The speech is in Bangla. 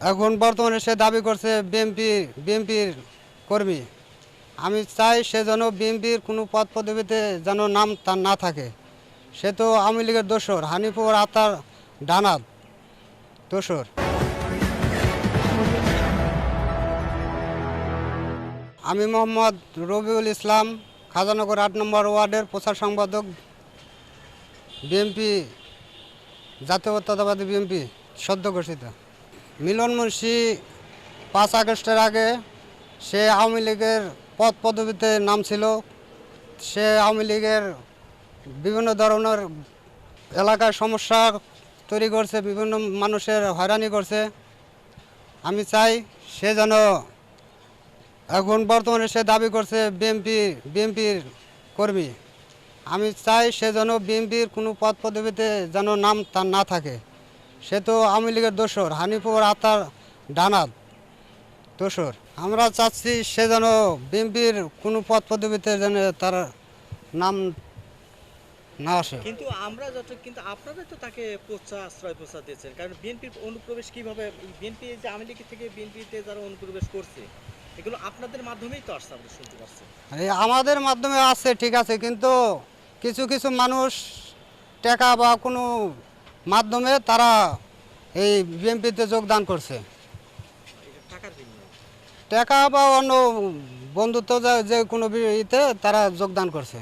এখন বর্তমানে সে দাবি করছে বিএনপি, বিএনপির কর্মী। আমি চাই সে যেন বিএনপির কোনো পদ পদবিতে যেন নাম তার না থাকে। সে তো আওয়ামী লীগের দোসর হানিপুর আতার ডানাত দোসর আমি মোহাম্মদ রবিউল ইসলাম, খাজানগর আট নম্বর ওয়ার্ডের প্রচার সম্পাদক, বিএনপি, জাতীয়তাবাদী বিএনপি, সদ্য ঘোষিত। মিলন মুন্সি পাঁচ আগস্টের আগে সে আওয়ামী লীগের পদ পদবিতে নাম ছিল সে আওয়ামী লীগের বিভিন্ন ধরনের এলাকায় সমস্যা তৈরি করছে, বিভিন্ন মানুষের হয়রানি করছে। আমি চাই সে যেন এখন বর্তমানে সে দাবি করছে বিএনপি, বিএনপির কর্মী। আমি চাই সে যেন বিএনপির কোনো পদ পদবিতে যেন নাম তার না থাকে। সে তো আওয়ামী লীগের দোসর হানিপুর আতার ডানাত দোসর আমরা চাচ্ছি সে যেন বিএনপির কোনো পদ পদবিতে যেন তার নাম না আসে। কিন্তু আমরা যত কিন্তু আপনারা তো তাকে প্রচার আশ্রয় প্রচার দিয়েছেন। কারণ বিএনপির অনুপ্রবেশ কীভাবে বিএনপি যে আওয়ামী লীগ থেকে বিএনপিতে যারা অনুপ্রবেশ করছে এগুলো আপনাদের মাধ্যমেই তো আসছে আমরা শুনতে পাচ্ছি। আমাদের মাধ্যমে আছে ঠিক আছে কিন্তু কিছু কিছু মানুষ টাকা বা কোনো মাধ্যমে তারা এই বিএনপিতে যোগদান করছে। টাকা বা অন্য বন্ধুত্ব যে- যে কোনো ইতে তারা যোগদান করছে।